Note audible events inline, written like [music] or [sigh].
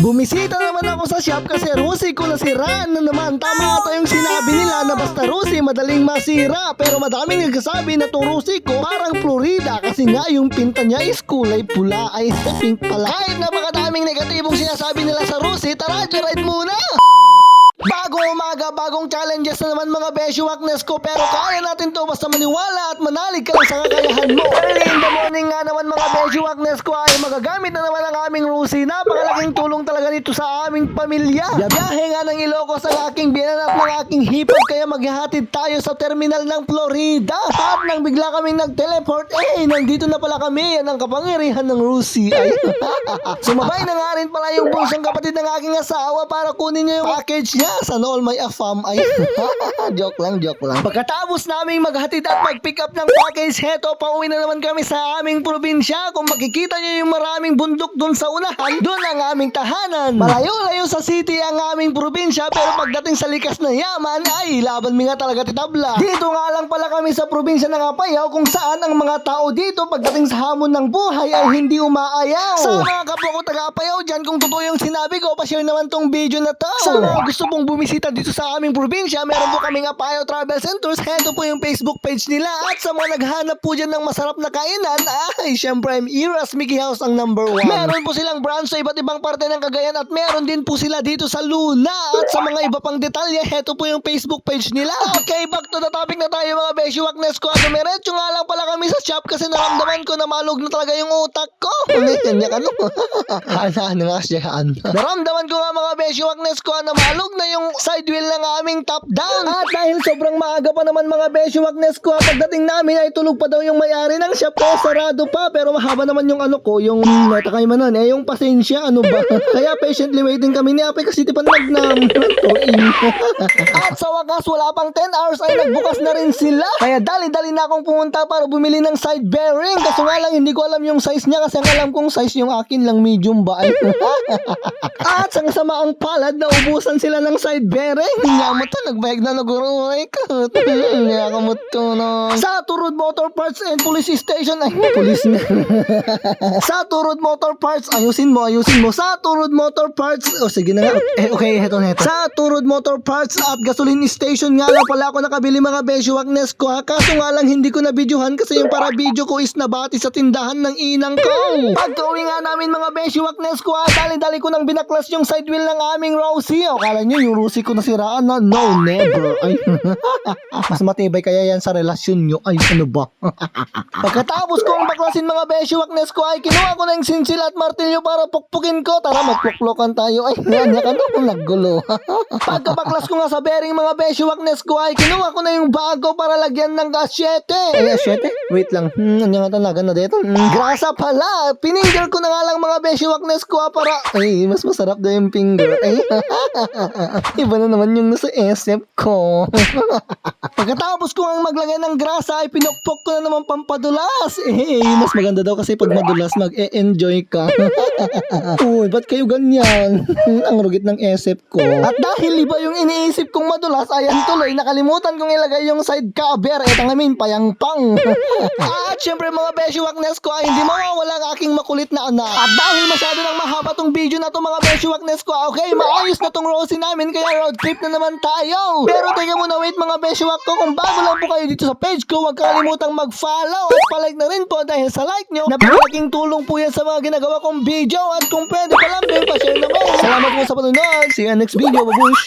Bumisita naman ako sa shop kasi Rusi ko nasiraan na naman. Tama ito yung sinabi nila na basta Rusi madaling masira. Pero madaming nagsasabi na itong Rusi ko parang Florida kasi nga yung pinta niya is kulay pula ay pink pala. Kahit napakadaming negatibong sinasabi nila sa Rusi, tara, ride muna! Bago umaga, bagong challenges na naman mga beshiwakness ko pero kaya natin to basta maniwala at manalig ka lang sa kakayahan mo. Early in the morning nga naman mga beshiwakness ko ay magagamit na naman ang aming Rusi. Napakalaking tulong talaga nito sa aming pamilya. Biyahe nga ng Ilocos ang aking biyanan at ng aking hipag kaya maghahatid tayo sa terminal ng Florida. At nang bigla kaming nag-teleport, eh, nandito na pala kami. Yan ang kapangyarihan ng Rusi. [laughs] Ay, [laughs] sumabay na nga rin pala yung bunsong kapatid ng aking asawa para kunin niya yung package niya sa all my afam. Ay, [laughs] joke lang, joke lang. Pagkatapos naming maghatid at mag-pick up ng package, heto, pauwi na naman kami sa aming probinsya. Kung makikita niyo yung maraming bundok dun sa unahan, dun ang aming tahanan. Malayo-layo sa city ang aming probinsya, pero pagdating sa likas na yaman, ay, laban mi nga talaga titabla. Dito nga lang pala kami sa probinsya ng Apayao kung saan ang mga tao dito pagdating sa hamon ng buhay ay hindi umaayaw. Sa mga kapwa ko taga-Apayao dyan, kung totoo yung sinabi ko, pa-share naman tong video na to. Sa mga gusto pong bumisita dito sa aming probinsya, meron po kaming Apayao Travel Centers. Heto po yung Facebook page nila. At sa mga naghanap po dyan ng masarap na kainan, ay, syempre, I'm Iras Mickey House ang number one. Meron po silang branch sa iba't ibang parte ng Cagayan at meron din po sila dito sa Luna. At sa mga iba pang detalye, heto po yung Facebook page nila. Okay, back to the topic na tayo mga Beshiwaknes ko. At dumiretso nga lang pala kami sa shop kasi naramdaman ko na malog na talaga yung utak ko. Yan yan ano? [laughs] Ano ano nga siya ano? Naramdaman ko nga mga Beshiwaknes ko na malog na yung side wheel ng aming top down. At dahil sobrang maaga pa naman mga Beshiwaknes ko, pagdating namin ay tulog pa daw yung may-ari ng shop ko. Sarado pa pero mahaba naman yung ano ko, yung neta kay manon. Eh yung pasensya, ano ba? [laughs] Kaya patiently waiting kami ni Ape kasi di pa nagnam. At sa wakas, wala pang 10 hours ay nagbukas na rin sila. Kaya dali-dali na akong pumunta para bumili ng side bearing. Kaso nga lang, hindi ko alam yung size niya kasi ang alam kong size yung akin lang medium ba. [laughs] At sa sama ang palad, naubusan sila ng side bearing. Nyamot to, nagbayag na nagururay ka. Nyakamot to no. Sa Turod Motor Parts and Police Station, ay, [laughs] police na. [laughs] sa Turod Motor Parts, ayusin mo, ayusin mo. Sa Turod Motor Parts, o sige na nga. Eh, okay, heto na heto. Sa Turod Motor Parts at Gasoline Station nga lang pala ako nakabili mga Beshuwaknes ko ha. Kaso nga lang hindi ko na videohan kasi yung para video ko is nabati sa tindahan ng inang ko. [laughs] Pagka-uwi nga namin mga Beshuwaknes ko ha, dali-dali ko nang binaklas yung side wheel ng aming Rosie. O, kala nyo yung Rosie ko nasiraan na? No, never. Ay, [laughs] mas matibay kaya yan sa relasyon nyo. Ay, ano ba? [laughs] Pagkatapos kong baklasin mga Beshuwaknes ko ay kinuha ko na yung sinsil at martilyo para pukpukin ko. Tara, magpuklokan tayo. Ay, yan, yan, ano, naggulo. [laughs] Pagkabaklas ko nga sa bearing mga Beshuwaknes ko ay kinuha ko na yung bago para lagyan ng asyete. Ay, asyete? Wait lang. Hmm, ano nga talaga na dito? Hmm, grasa pala. Piningger ko na nga lang mga Beshuwaknes ko ah, para... Ay, mas masarap na yung finger. Ay, [laughs] iba na naman yung nasa SF ko. [laughs] Pagkatapos ko ang maglagay ng grasa ay pinukpok ko na naman pampadulas. Eh, mas maganda daw kasi pag madulas mag-e-enjoy ka. [laughs] Uy, ba't kayo ganyan? ang rugit ng SF ko. At dahil iba yung iniisip kong madulas, ayan tuloy, nakalimutan kong ilagay yung side cover. Eto nga min, payang-pang. At syempre mga Beshiwaknes ko ay hindi mawawala ang aking makulit na anak. At dahil masyado nang mahaba tong video na to mga Beshiwaknes ko, okay, maayos na tong Rosie namin kaya road trip na naman tayo. Pero teka muna, wait mga Beshiwak ko, kung bago lang po kayo dito sa page ko, huwag kalimutang mag-follow at palike na rin po dahil sa like nyo, napakalaking tulong po yan sa mga ginagawa kong video at kung pwede pa lang, pa-share naman. Salamat po sa panunod. See you next video, babush!